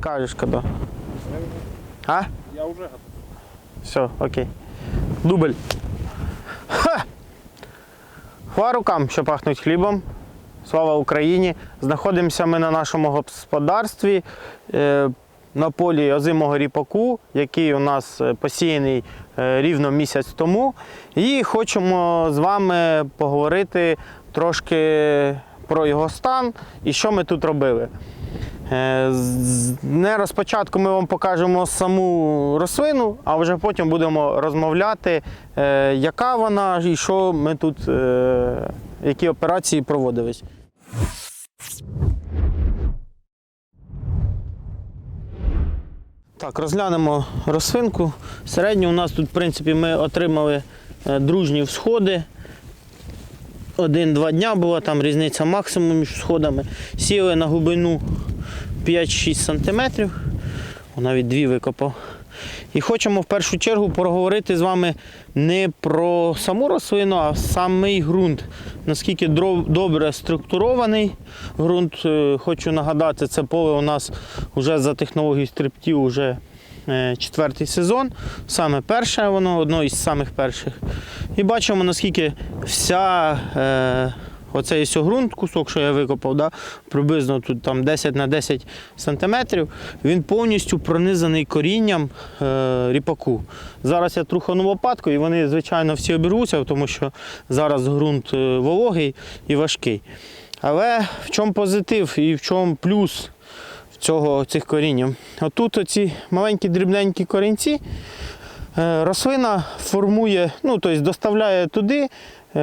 Скажеш коли. А? Я вже готов. Все, окей. Дубль. Ха! Хва рукам, що пахнуть хлібом. Слава Україні! Знаходимося ми на нашому господарстві е, на полі озимого ріпаку, який у нас е, посіяний е, рівно місяць тому. І хочемо з вами поговорити трошки про його стан і що ми тут робили. Е, Не розпочатку ми вам покажемо саму рослину, а вже потім будемо розмовляти, е, яка вона і що ми тут, е, які операції проводились. Так, розглянемо рослинку. Середньо у нас тут, в принципі, ми отримали дружні всходи. Один-два дня була там різниця максимум між сходами. Сіли на глибину 5-6 см. Навіть дві викопав. І хочемо в першу чергу поговорити з вами не про саму рослину, а самий ґрунт. Наскільки добре структурований ґрунт. Е, Хочу нагадати, це поле у нас вже за технологією стриптів вже е, четвертий сезон. Саме перше воно, одно із самих перших. І бачимо, наскільки вся е, оцей ґрунт, кусок, що я викопав, да, приблизно тут там 10 на 10 сантиметрів, він повністю пронизаний корінням е, ріпаку. Зараз я трухану лопатку, і вони, звичайно, всі обірвуться, тому що зараз ґрунт е, вологий і важкий. Але в чому позитив і в чому плюс цього, цих коріннів? Отут оці маленькі дрібненькі корінці. Е, Рослина формує, ну тобто доставляє туди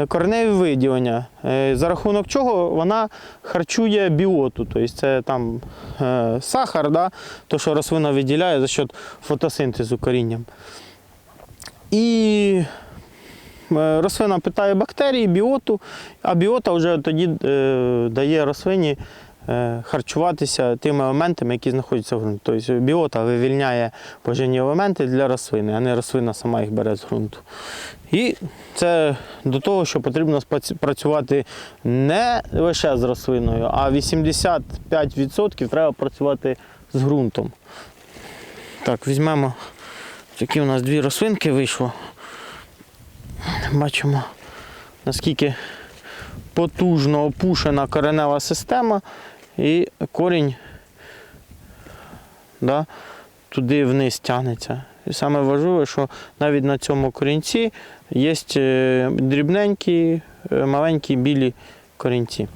кореневі виділення, е, за рахунок чого вона харчує біоту, тобто це там е, сахар, да, то, що рослина виділяє за счет фотосинтезу корінням. І е, рослина питає бактерії, біоту, а біота вже тоді е, дає рослині е, харчуватися тими елементами, які знаходяться в ґрунті. Тобто біота вивільняє поживні елементи для рослини, а не рослина сама їх бере з ґрунту. І це до того, що потрібно працювати не лише з рослиною, а 85% треба працювати з ґрунтом. Так, візьмемо такі у нас дві рослинки вийшло. Бачимо, наскільки потужно опушена коренева система і корінь да, туди вниз тягнеться. І саме важливе, що навіть на цьому корінці є е, дрібненькі, е, маленькі білі корінці.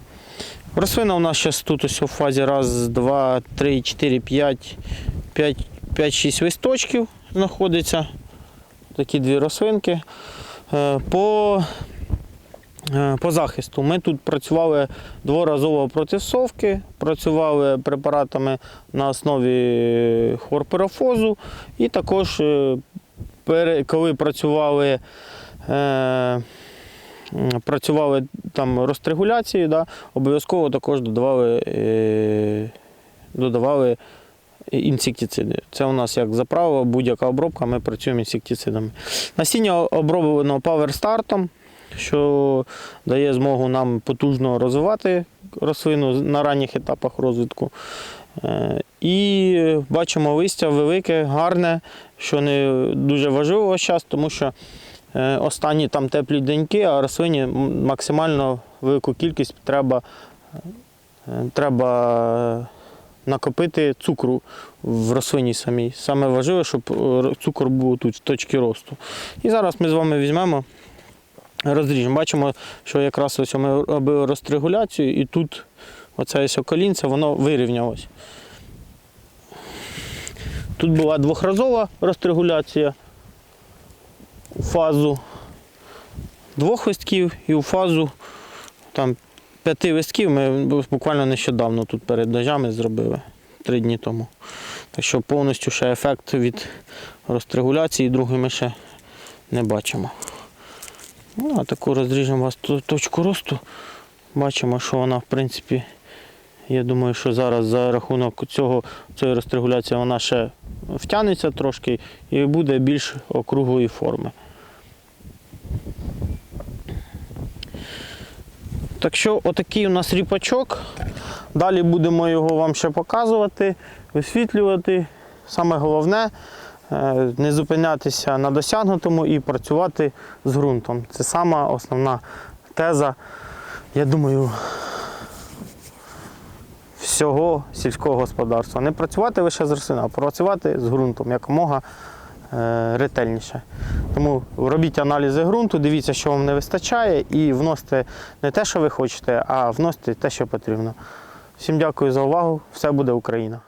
Рослина у нас зараз тут ось у фазі раз, два, три, чотири, п'ять, п'ять, п'ять, шість листочків знаходиться. Такі дві рослинки. Е, По, по захисту ми тут працювали дворазово проти совки, працювали препаратами на основі хлорпирофозу і також, е, коли працювали, е, працювали там розтрегуляції, да, обов'язково також додавали, е, додавали інсектициди. Це у нас як заправа, будь-яка обробка, ми працюємо інсектицидами. Насіння оброблено паверстартом, що дає змогу нам потужно розвивати рослину на ранніх етапах розвитку. Е, І бачимо листя велике, гарне, що не дуже важливо зараз, тому що е, останні там теплі деньки, а рослині максимально велику кількість треба, е, треба накопити цукру в рослині самій. Саме важливе, щоб цукор був тут в точці росту. І зараз ми з вами візьмемо, розріжемо. Бачимо, що якраз ось ми робили розтрегуляцію, і тут оце ось колінце, воно вирівнялось. Тут була двохразова розтрегуляція у фазу двох листків і у фазу там, п'яти листків ми буквально нещодавно тут перед дождями зробили три дні тому. Так що повністю ще ефект від розтрегуляції другої ми ще не бачимо. Ну, а таку розріжемо вас точку росту. Бачимо, що вона, в принципі, я думаю, що зараз за рахунок цього, цієї розтрегуляції вона ще втягнеться трошки і буде більш округлої форми. Так що отакий у нас ріпачок. Далі будемо його вам ще показувати, висвітлювати. Саме головне не зупинятися на досягнутому і працювати з ґрунтом. Це сама основна теза, я думаю, всього сільського господарства. Не працювати лише з рослинами, а працювати з ґрунтом якомога е, ретельніше. Тому робіть аналізи ґрунту, дивіться, що вам не вистачає, і вносите не те, що ви хочете, а вносите те, що потрібно. Всім дякую за увагу. Все буде Україна!